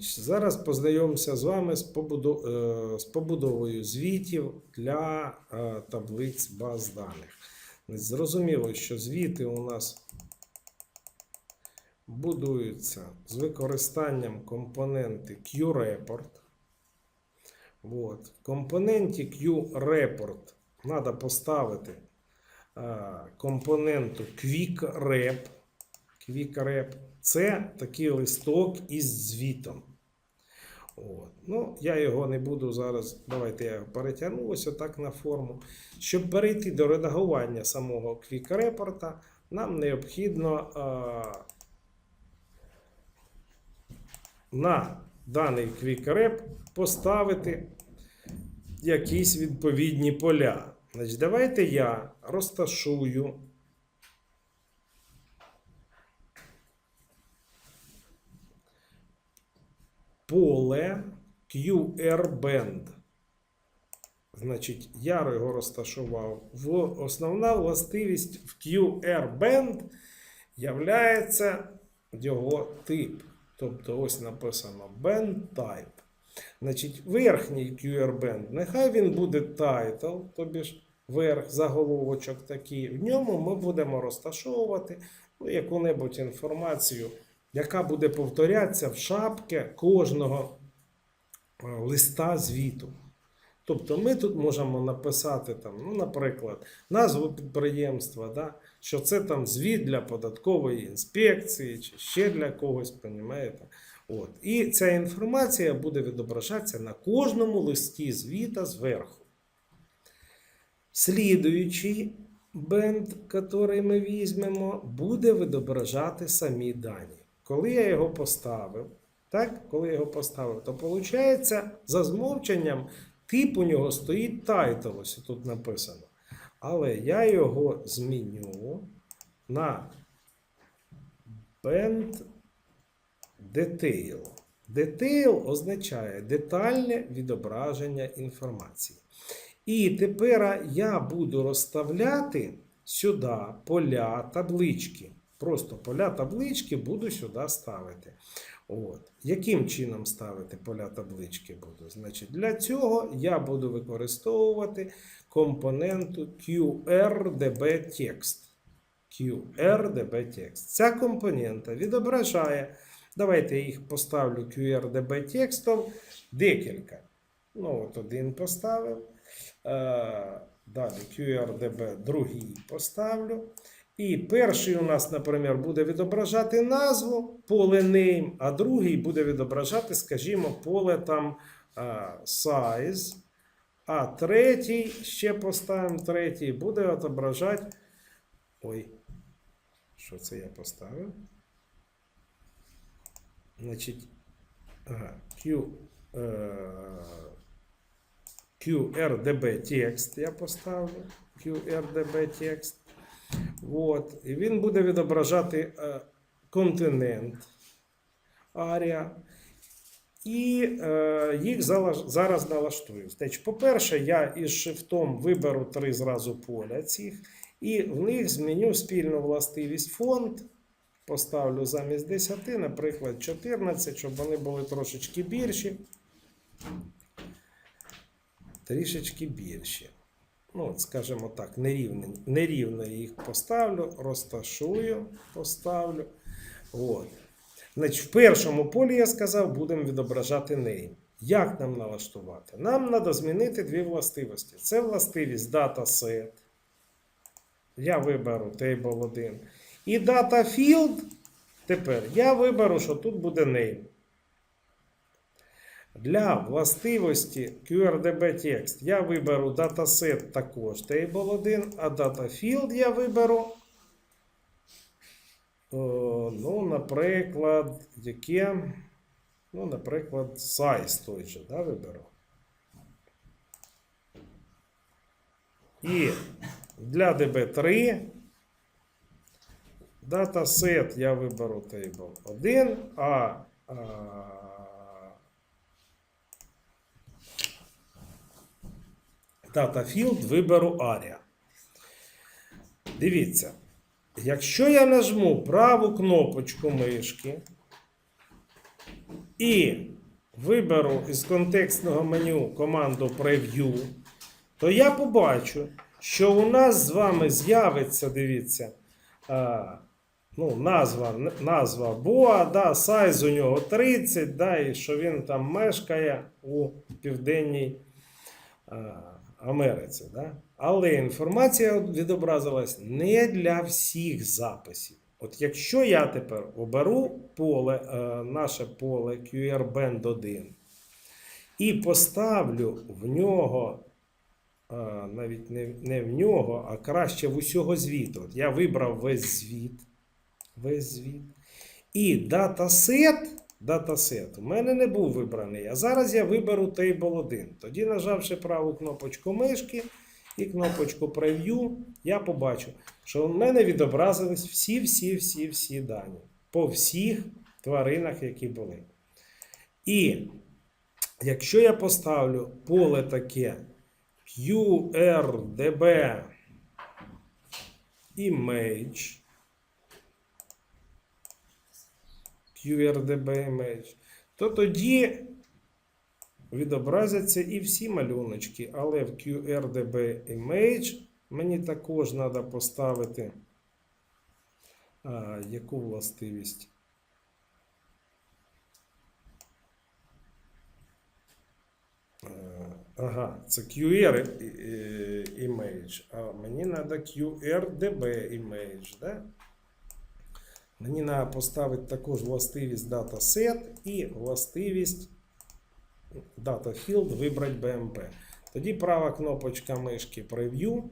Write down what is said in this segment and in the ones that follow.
Зараз познайомимося з вами з, е, побудовою звітів для е, таблиць баз даних. Зрозуміло, що звіти у нас будуються з використанням компоненти QReport. В компоненті QReport треба поставити е, компоненту QuickRep. QuickRep це такий листок із звітом. От. Ну, я його не буду зараз. Давайте я перетягну ось отак на форму. Щоб перейти до редагування самого Report, нам необхідно а, на даний Rep поставити якісь відповідні поля. Значить, давайте я розташую поле QR Band. Значить, я його розташував. Основна властивість в QR Band являється його тип. Тобто, ось написано Band Type. Значить, верхній QR Band, нехай він буде title, тобі ж верх, заголовочок такий. В ньому ми будемо розташовувати ну, яку-небудь інформацію, яка буде повторятися в шапки кожного е, листа звіту. Тобто ми тут можемо написати, там, ну, наприклад, назву підприємства, да, що це там звіт для податкової інспекції чи ще для когось, понімаєте? От. І ця інформація буде відображатися на кожному листі звіта зверху. Слідуючий бенд, який ми візьмемо, буде відображати самі дані. Коли я його поставив, так, коли я його поставив, то виходить, за змовченням тип у нього стоїть title, ось тут написано. Але я його зміню на band detail. Detail означає детальне відображення інформації. І тепер я буду розставляти сюди поля таблички. Просто поля таблички буду сюди ставити. От. Яким чином ставити поля таблички буду? Значить, для цього я буду використовувати компоненту QRDB-Text. QRDB-Text. Ця компонента відображає. Давайте я їх поставлю QRDB текстом декілька. Ну, от один поставив. Е, Далі QRDB другий поставлю. І перший у нас, наприклад, буде відображати назву поле name, а другий буде відображати, скажімо, поле там size. А третій, ще поставимо третій, буде відображати. Ой, що це я поставив? Значить, ага, Q, е, QRDB текст я поставлю. QRDB текст. От. І він буде відображати е, континент арія. І е, їх зараз налаштую. Значить, по-перше, я із шифтом виберу три зразу поля цих, і в них зміню спільну властивість фонд. Поставлю замість 10, наприклад, 14, щоб вони були трошечки більші. Трішечки більші. Ну, скажімо так, нерівно, нерівно їх поставлю, розташую, поставлю. От. Значить, в першому полі я сказав, будемо відображати name. Як нам налаштувати? Нам треба змінити дві властивості. Це властивість dataset. Я виберу table 1. І data field. Тепер я виберу, що тут буде name. Для властивості QRDB Text я виберу dataset також table 1, а data field я виберу. Ну, наприклад, яке. Ну, наприклад, size той же, да, виберу. І для DB3 датасет я виберу table 1, а, а Data Field виберу ARIA. Дивіться, якщо я нажму праву кнопочку мишки, і виберу із контекстного меню команду Preview, то я побачу, що у нас з вами з'явиться, дивіться, а, ну, назва, назва Boa, да, сайз у нього 30, да, і що він там мешкає у Південній а, Америці. Да? Але інформація відобразилась не для всіх записів. От якщо я тепер оберу поле, е, наше поле QR Band 1 і поставлю в нього, е, навіть не, не в нього, а краще в усього звіту. От я вибрав весь звіт. Весь звіт. І датасет, датасет у мене не був вибраний. А зараз я виберу Table 1. Тоді, нажавши праву кнопочку мишки і кнопочку Preview, я побачу, що в мене відобразились всі-всі-всі-всі дані по всіх тваринах, які були. І якщо я поставлю поле таке QRDB image, QRDB image, то тоді відобразяться і всі малюночки, але в QRDB image мені також треба поставити а, яку властивість. Е, Ага, це QR image, а мені треба QRDB image, да? Мені треба поставити також властивість dataset і властивість Data Field вибрати BMP. Тоді права кнопочка мишки Preview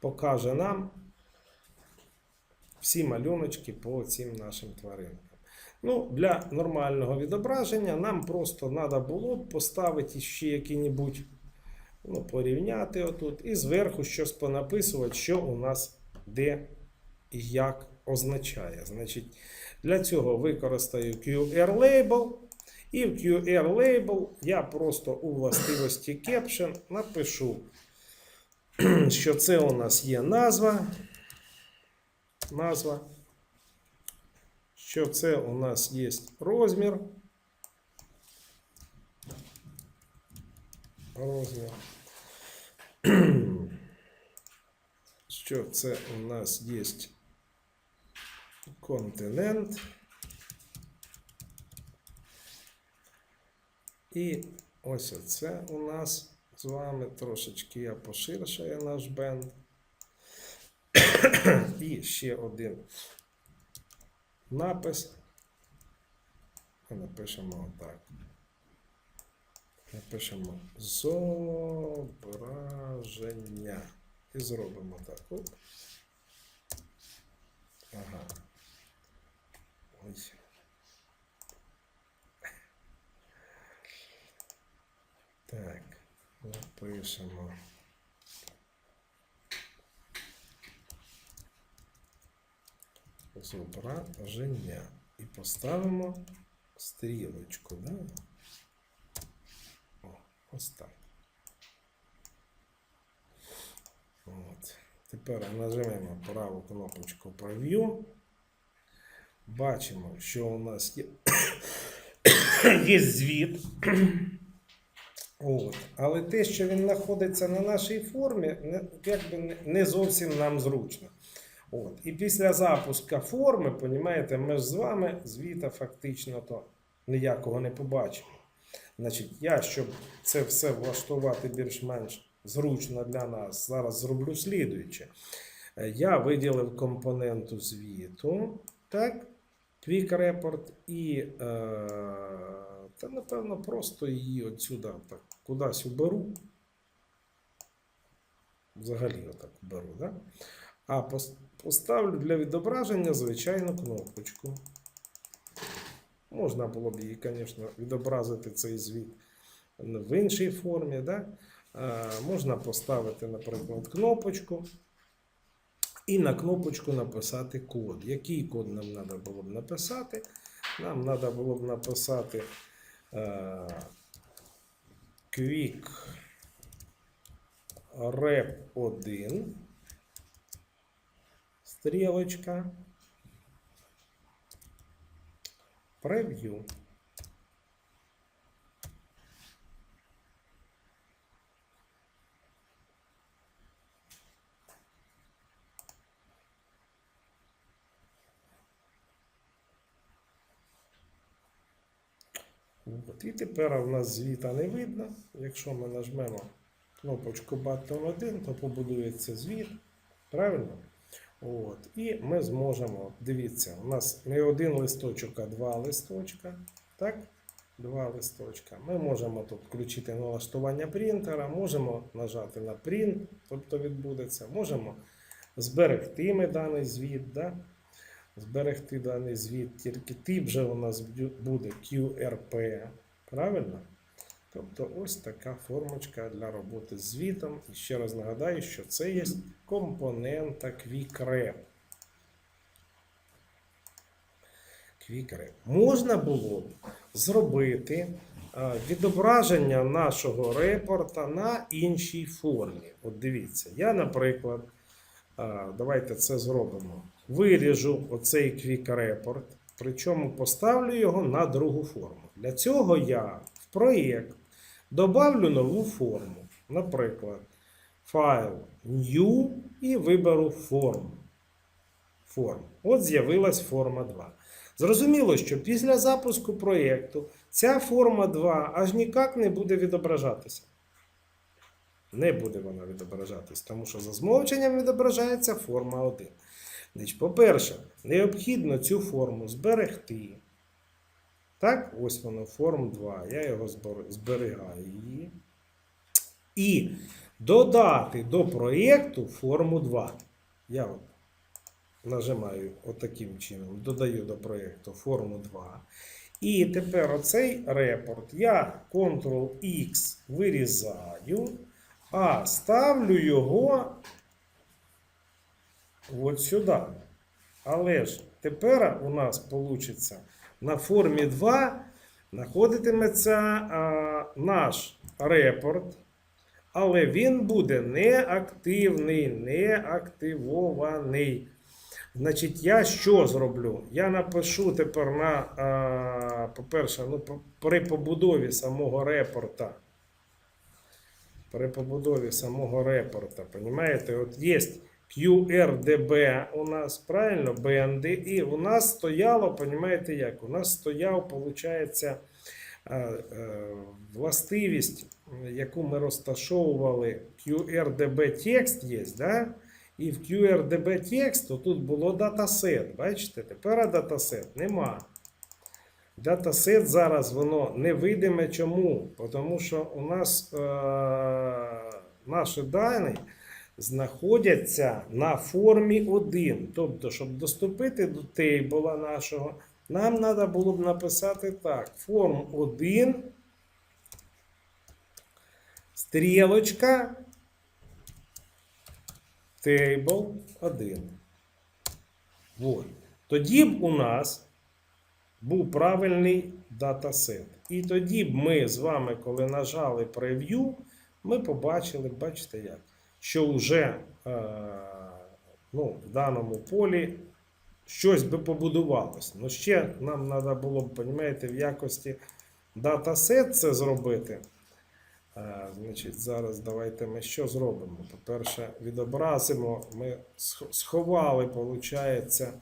покаже нам всі малюночки по цим нашим тваринкам. Ну, для нормального відображення нам просто треба було поставити ще які-небудь, ну, порівняти отут і зверху щось понаписувати, що у нас де і як означає. Значить, для цього використаю QR Label. І в QR Label я просто у властивості Caption напишу, що це у нас є назва. Назва. Що це у нас є розмір. Розмір. Що це у нас є континент. І ось оце у нас з вами трошечки я поширшаю наш бенд. І ще один напис. Ми напишемо отак. Напишемо зображення. І зробимо так. Ага. Ось. Так, напишемо. Зображення. І поставимо стрілочку, да? О, ось так. От. Тепер нажмемо праву кнопочку Preview. Бачимо, що у нас є, є звіт. От. Але те, що він знаходиться на нашій формі, якби не- зовсім нам зручно. От. І після запуска форми, понімаєте, ми ж з вами звіта фактично то ніякого не побачимо. Значить, я, щоб це все влаштувати більш-менш зручно для нас, зараз зроблю слідуюче. Е, Я виділив компоненту звіту, так, Quick Report, і е, та, напевно, просто її отсюди так, кудись уберу. Взагалі отак уберу, да? А поставлю для відображення звичайну кнопочку. Можна було б її, звісно, відобразити цей звіт в іншій формі. Да? Е, можна поставити, наприклад, кнопочку і на кнопочку написати код. Який код нам треба було б написати? Нам треба було б написати е, Quick Rep 1. Стрілочка. Прев'ю. От. І тепер у нас звіта не видно. Якщо ми нажмемо кнопочку Button 1, то побудується звіт. Правильно? От. І ми зможемо, дивіться, у нас не один листочок, а два листочка. Так? Два листочка. Ми можемо тут включити налаштування принтера, можемо нажати на Print, тобто відбудеться. Можемо зберегти ми даний звіт. Да? Зберегти даний звіт, тільки тип вже у нас буде QRP. Правильно? Тобто ось така формочка для роботи з звітом. І ще раз нагадаю, що це є компонента QuickRep. QuickRep. Можна було б зробити відображення нашого репорта на іншій формі. От дивіться, я, наприклад, давайте це зробимо. Виріжу оцей Quick Report, причому поставлю його на другу форму. Для цього я в проєкт добавлю нову форму. Наприклад, файл New і виберу форму. Форм. От з'явилась форма 2. Зрозуміло, що після запуску проєкту ця форма 2 аж ніяк не буде відображатися. Не буде вона відображатись, тому що за змовченням відображається форма 1. Значить, по-перше, необхідно цю форму зберегти. Так, ось воно, форм 2. Я його зберігаю її. І додати до проєкту форму 2. Я от нажимаю отаким чином, додаю до проєкту форму 2. І тепер оцей репорт я Ctrl-X вирізаю, а ставлю його от сюди. Але ж тепер у нас вийде на формі 2 знаходитиметься а, наш репорт, але він буде неактивний, неактивований. Значить, я що зроблю? Я напишу тепер на, по-перше, ну, при побудові самого репорта. При побудові самого репорта, понимаєте, от є QRDB у нас, правильно, бенди, і у нас стояло, понимаєте як? У нас стояв, виходить, властивість, яку ми розташовували, QRDB текст є, да? І в QRDB тексту тут було датасет. Бачите, тепер датасет нема. Датасет зараз воно невидиме. Чому? Тому що у нас е- наші дані знаходяться на формі 1. Тобто, щоб доступити до тейбла нашого, нам треба було б написати так: форм 1, стрілочка, тейбл 1. Вот. Тоді б у нас був правильний датасет. І тоді б ми з вами, коли нажали прев'ю, ми побачили, бачите як, що вже е, ну, в даному полі щось би побудувалось. Ну, ще нам треба було б, розумієте, в якості датасет це зробити. Е, Значить, зараз давайте ми що зробимо? По-перше, відобразимо. Ми сховали, виходить. Е,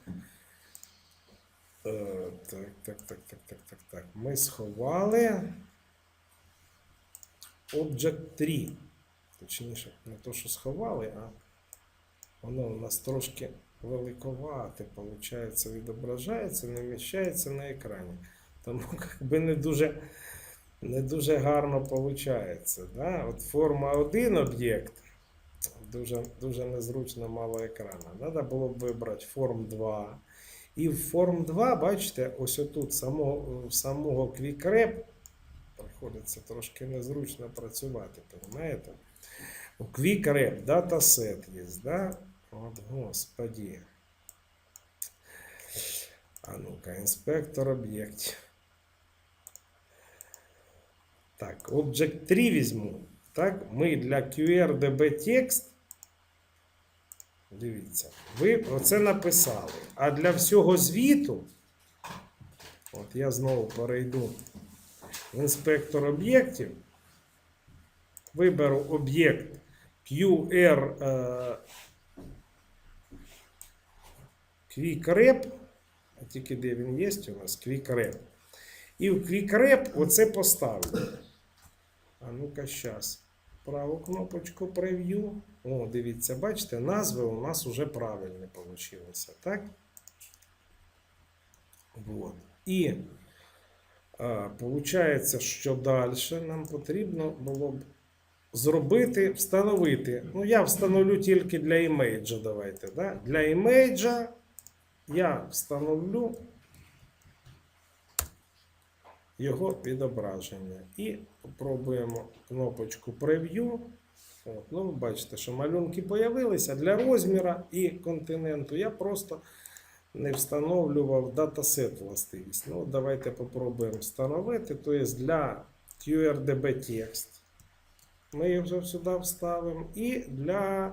Так, так, так, так, так, так, так. Ми сховали Object 3. Точніше, не то, що сховали, а воно у нас трошки великовате, виходить, відображається, не вміщається на екрані. Тому якби не дуже, не дуже гарно виходить. Да? От форма 1 об'єкт. Дуже, дуже незручно мало екрана. Треба було б вибрати форм 2. І в форм 2, бачите, ось отут самого, самого QuickRep приходиться трошки незручно працювати, розумієте? QuickRep датасет є, да? От, господі. А ну-ка, інспектор об'єктів. Так, Object 3 візьму. Так, ми для QRDB текст. Дивіться, ви оце написали. А для всього звіту, от я знову перейду в інспектор об'єктів, виберу об'єкт QR е, QuickRep, а тільки де він є у нас QuickRep. І в QuickRep оце поставлю. А ну-ка, щас. Праву кнопочку прев'ю. О, дивіться, бачите, назви у нас вже правильні получилися, так? Вот. І а, получається, що далі нам потрібно було б зробити, встановити. Ну, я встановлю тільки для імейджа. Давайте. Да? Для імейджа я встановлю його відображення. І спробуємо кнопочку прев'ю. Ну, ви бачите, що малюнки з'явилися для розміру і континенту. Я просто не встановлював датасет властивість. Ну, давайте попробуємо встановити. Тобто для QRDB текст. Ми його сюди вставимо. І для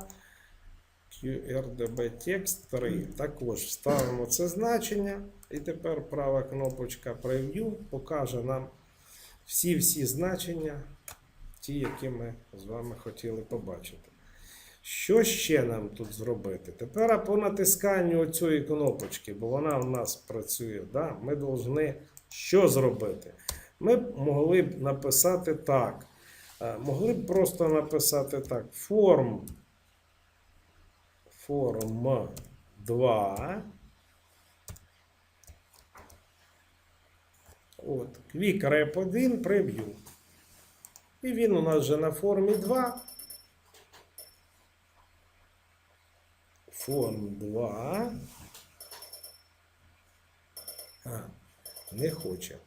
QRDB текст 3 також вставимо це значення. І тепер права кнопочка Preview покаже нам всі-всі значення, ті, які ми з вами хотіли побачити. Що ще нам тут зробити? Тепер по натисканню цієї кнопочки, бо вона у нас працює, да? ми повинні що зробити? Ми могли б написати так. Е, Могли б просто написати так: форм, форм 2. От, Quick Rep 1 прев'ю. І він у нас вже на формі 2. Форм 2. А, не хоче.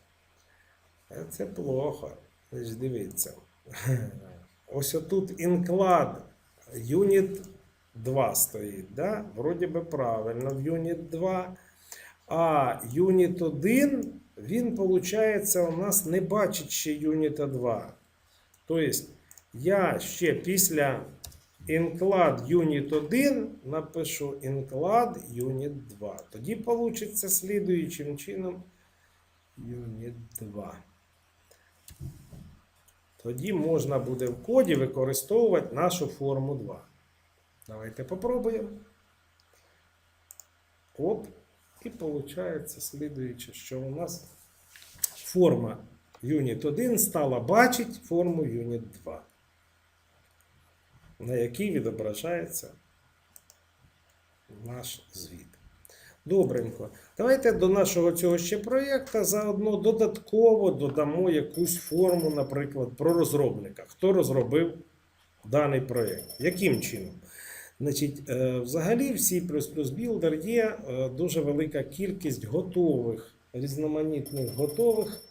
Це плохо. Дивіться. Ось отут інклад юніт 2 стоїть. Да? Вроді би правильно в юніт 2. А юніт 1, він, виходить, у нас не бачить ще юніта 2. Тобто, я ще після інклад юніт 1 напишу інклад юніт 2. Тоді вийде слідуючим чином юніт 2. Тоді можна буде в коді використовувати нашу форму 2. Давайте попробуємо. Оп. І виходить слідуюче, що у нас форма Unit 1 стала бачити форму Unit 2, на якій відображається наш звіт. Добренько. Давайте до нашого цього ще проєкту заодно додатково додамо якусь форму, наприклад, про розробника. Хто розробив даний проєкт? Яким чином? Значить, е, взагалі в C Builder є е, дуже велика кількість готових, різноманітних готових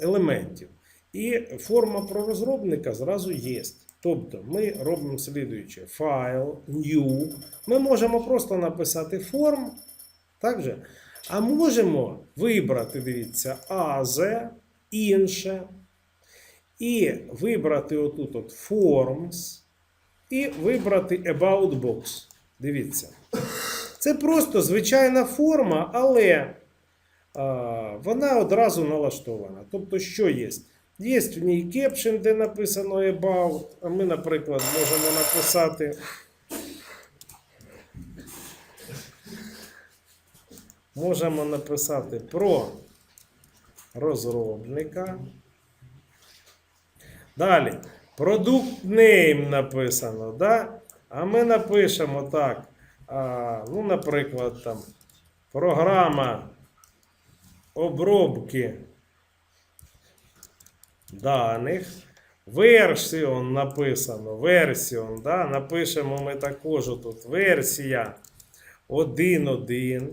елементів. І форма про розробника зразу є. Тобто ми робимо слідуюче: файл, new. Ми можемо просто написати форм. Так же? А можемо вибрати, дивіться, AZ, інше. І вибрати отут от Forms. І вибрати About Box. Дивіться. Це просто звичайна форма, але а, вона одразу налаштована. Тобто, що є? Є в ній caption, де написано About. А ми, наприклад, можемо написати. Можемо написати про розробника. Далі. Продукт name написано, да? А ми напишемо так. А, ну, наприклад, там програма обробки даних. Версіон написано. Версіон, да? Напишемо ми також тут версія 1.1,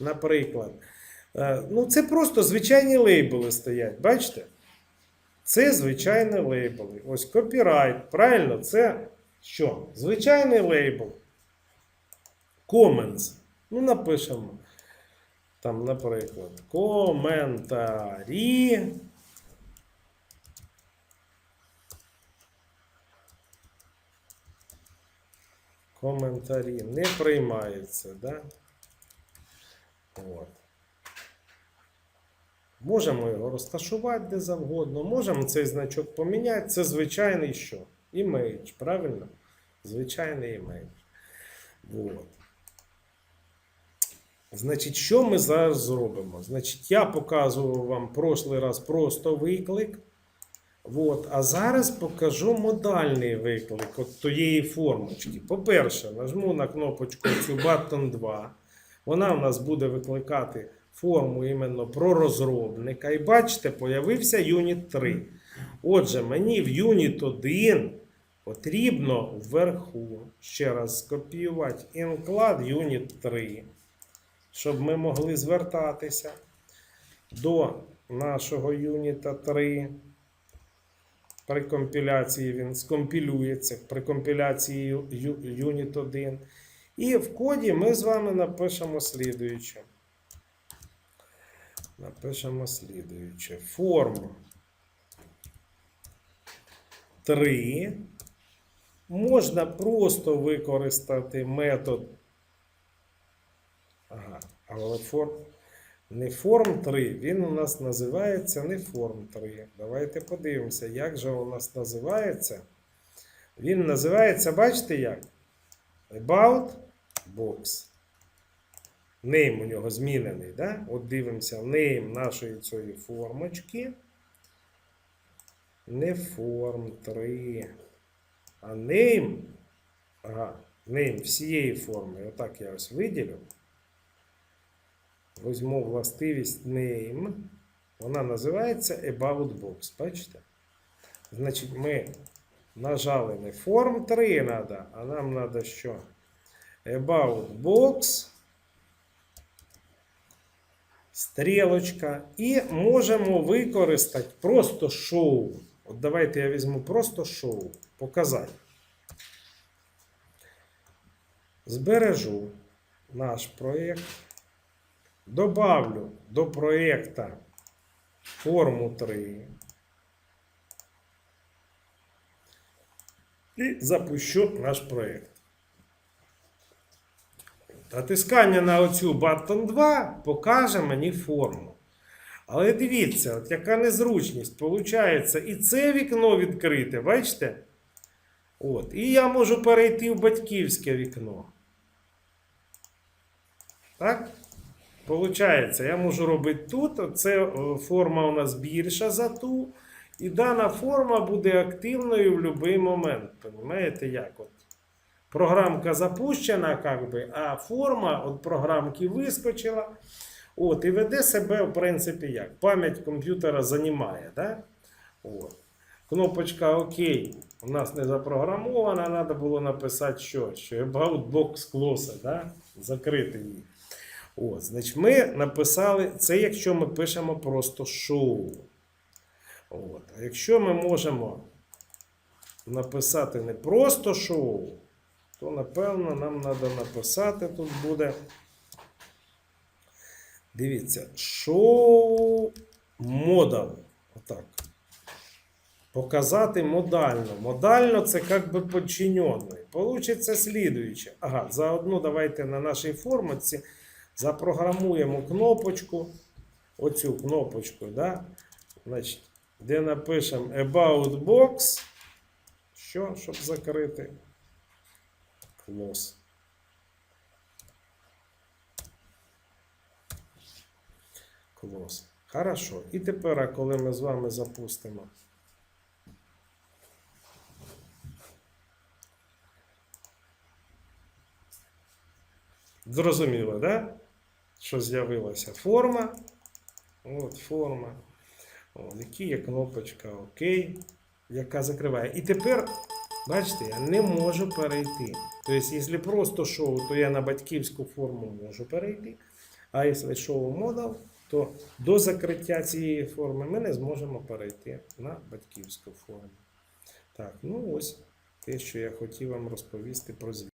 наприклад. Е, Ну, це просто звичайні лейбли стоять, бачите? Це звичайні лейбли. Ось копірайт. Правильно, це що? Звичайний лейбл. Comments. Ну, напишемо. Там, наприклад, коментарі. Коментарі не приймаються, да? От. Можемо його розташувати де завгодно, можемо цей значок поміняти. Це звичайний що? Імейдж, правильно? Звичайний імейдж. Вот. Значить, що ми зараз зробимо? Значить, я показував вам прошлий раз просто виклик. От, а зараз покажу модальний виклик от тієї формочки. По-перше, нажму на кнопочку цю Button 2. Вона в нас буде викликати форму іменно про розробника. І бачите, появився юніт 3. Отже, мені в юніт 1 потрібно вверху ще раз скопіювати інклад юніт 3, щоб ми могли звертатися до нашого юніта 3. При компіляції він скомпілюється при компіляції ю- 1. І в коді ми з вами напишемо слідуюче. Напишемо слідуюче. Форму 3. Можна просто використати метод. Ага, але форм. Не форм 3, він у нас називається не форм 3. Давайте подивимося, як же у нас називається. Він називається, бачите як? About box. Name у нього змінений. Да? От дивимося name нашої цієї формочки. Не form 3. А name. Ага, name всієї форми. Отак я ось виділю. Візьму властивість name. Вона називається About Box. Бачите? Значить, ми нажали не form 3 треба, а нам треба що? About Box. Стрілочка. І можемо використати просто шоу. От давайте я візьму просто шоу. Показати. Збережу наш проєкт. Добавлю до проєкта форму 3. І запущу наш проєкт. Натискання на оцю Button 2 покаже мені форму. Але дивіться, от яка незручність. Получається, і це вікно відкрите, бачите? От. І я можу перейти в батьківське вікно. Так? Получається, я можу робити тут. Це е, форма у нас більша за ту. І дана форма буде активною в будь-який момент. Понимаєте, як? От. Програмка запущена, как би, а форма від програмки вискочила. От, і веде себе, в принципі, як? Пам'ять комп'ютера займає. Да? От. Кнопочка ОК у нас не запрограмована, треба було написати що? Що About Box Close, да? закрити її. От, значить, ми написали це, якщо ми пишемо просто шоу. От. А якщо ми можемо написати не просто шоу, то напевно нам треба написати тут буде. Дивіться, шоу модал. Отак. Показати модально. Модально це як би подчинений. Получиться слідуюче. Ага, заодно давайте на нашій формочці запрограмуємо кнопочку. Оцю кнопочку, да? Значить, де напишемо About Box. Що, щоб закрити? Close. Close. Хорошо. І тепер, коли ми з вами запустимо. Зрозуміло, да? Що з'явилася форма. От форма. Які є кнопочка ОК, яка закриває. І тепер, бачите, я не можу перейти. Тобто, якщо просто шоу, то я на батьківську форму можу перейти. А якщо шоу модал, то до закриття цієї форми ми не зможемо перейти на батьківську форму. Так, ну ось те, що я хотів вам розповісти про звіт.